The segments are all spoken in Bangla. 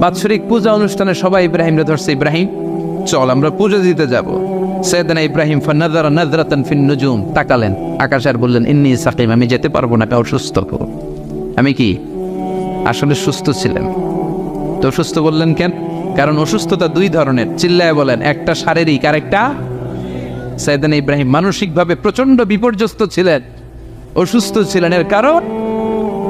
বাৎসরিক পূজা অনুষ্ঠানে সবাই ইব্রাহিমরে ধরছে, ইব্রাহিম, চল, আমরা পুজো দিতে যাব। সৈয়দনা ইব্রাহিম নুজুম তাকালেন। আকাশ আর বললেন, ইন্নি সাকিম, আমি যেতে পারব না কাউ সুস্থ আমি কি? আসলে সুস্থ ছিলেন। তো অসুস্থ বললেন কেন? কারণ অসুস্থতা দুই ধরনের। চিল্লায় বলেন, একটা শারীরিক আর একটা সাইদান ইব্রাহিম মানসিকভাবে প্রচণ্ড বিপর্যস্ত ছিলেন। অসুস্থ ছিলেন, এর কারণ?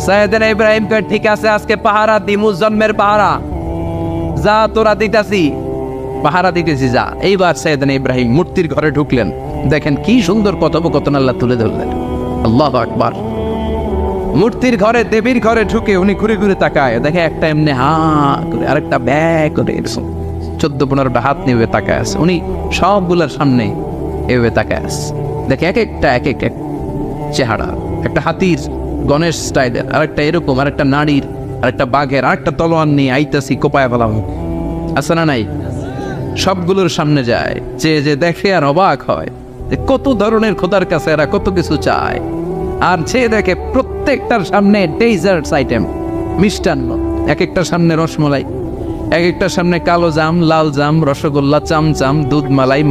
সাইয়েদিন ইব্রাহিম কয় ঠিক আছে, আজকে পাহারা দিমু, জন্মের পাহারা। যা তোরা দিতাছি, পাহারা দিতেছি, যা। এইবার সাইয়েদিন ইব্রাহিম মূর্তির ঘরে ঢুকলেন। দেখেন কি সুন্দর কথোপকথন আল্লাহ তুলে ধরলেন। আল্লাহ আকবার। মূর্তির ঘরে, দেবীর ঘরে ঢুকে উনি ঘুরে ঘুরে তাকায়। দেখে একটা এমনি হা করে, আরেকটা ব্যাগ করে এরকম। চোদ্দ পনেরোটা হাত নিয়ে তাকায় আছে। উনি সবগুলোর সামনে এভাবে তাকায় আছে। দেখে এক একটা, এক এক এক চেহারা, একটা হাতির গণেশ স্টাইলের আরেকটা এরকম, আরেকটা নারীর আরেকটা বাঘের, আরেকটা তলোয়ার নিয়ে আইতাছি, কোপায় ফেলাম আছে না নাই? সবগুলোর সামনে যায়, যে যে দেখে আর অবাক হয় যে কত ধরনের খোদার কাছে এরা কত কিছু চায়। আর যে দেখে প্রত্যেকটার সামনে ডেজার্টস আইটেম মিষ্টান্ন। এক একটার সামনে রসমলাই এক একটার সামনে কালো জাম, লাল জাম, রসগোল্লা, চামচাম, দুধ, মালাই